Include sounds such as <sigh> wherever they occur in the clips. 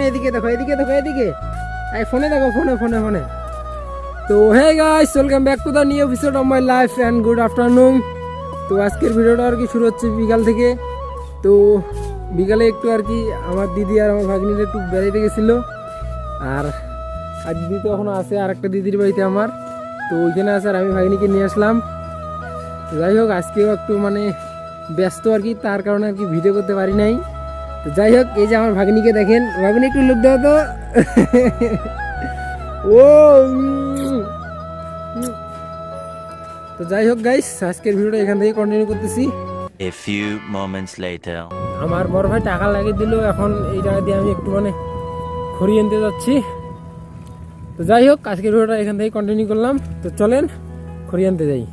ফোনে এদিকে দেখো এদিকে দেখো, এদিকে। এই ফোনে দেখো, ফোনে ফোনে ফোনে। তো hey guys welcome back to the new episode of my life and good afternoon তো, আজকের ভিডিওটা আর কি শুরু হচ্ছে বিকাল থেকে। তো, বিকালে একটু আর কি আমার দিদি আর আমার ভাগ্নিরা একটু বেড়াইতে গেছিল। আর আর দিদি তো এখনও আছে, আর একটা দিদির বাড়িতে আমার। তো, ওইখানে আছে আর আমি ভাগ্নিকে নিয়ে আসলাম। যাই হোক, আজকেও একটু মানে ব্যস্ত আর কি, তার কারণে আর কি ভিডিও করতে পারি নাই। তো যাই হোক এই যে আমার ভাগ্নিকে দেখেন। ভাগ্নি একটু লুক দাও তো। ও। তো যাই হোক গাইস আজকের ভিডিওটা এখান থেকে কন্টিনিউ করতেছি। A few moments later. আমার বড় ভাই টাকা লাগিয়ে দিল এখন এই টাকা দিয়ে আমি একটু মানে খড়ি আনতে যাচ্ছি। তো যাই হোক আজকের ভিডিওটা এখান থেকে কন্টিনিউ করলাম। তো চলেন খড়ি আনতে যাই।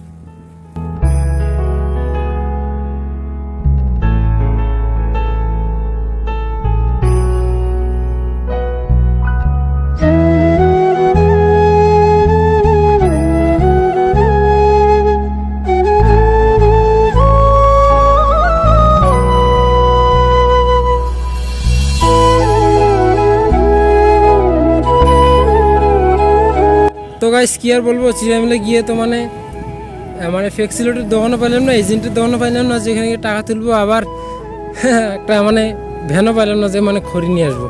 গাইস কি আর বলব চিরামিলে গিয়ে তো মানে মানে ফ্লেক্সিলোটের দোকানও পাইলাম না এজেন্টের দোকানও পাইলাম না যেখানে গিয়ে টাকা তুলবো আবার <laughs> একটা মানে ভ্যানও পাইলাম না যে মানে খড়ি নিয়ে আসব।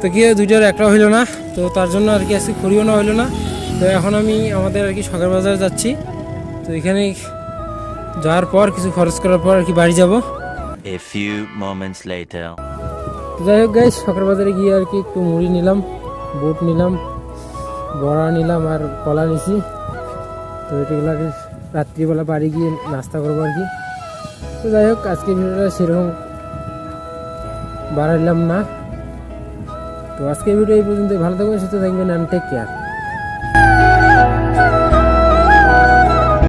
তো গিয়ে দুইটার একটা হইল না তো তার জন্য আর কি আজকে খড়িও না হইল না। তো এখন আমি আমাদের আর কি সকাল বাজারে যাচ্ছি। তো এখানে যাওয়ার পর কিছু খরচ করার পর আর কি বাড়ি যাব। A few moments later. তো যাই হোক গাইস সকাল বাজারে গিয়ে আর কি একটু মুড়ি নিলাম বুট নিলাম বড়া নিলাম আর কলা নিছি। তো এটাগুলো রাত্রিবেলা বাড়ি গিয়ে নাস্তা করব আর কি। তো যাই হোক, আজকে ভিডিওটা সেরকম বাড়াইলাম না। তো আজকে ভিডিও এই পর্যন্ত ভালো থাকবেন, সুস্থ থাকবেন অ্যান্ড টেক কেয়ার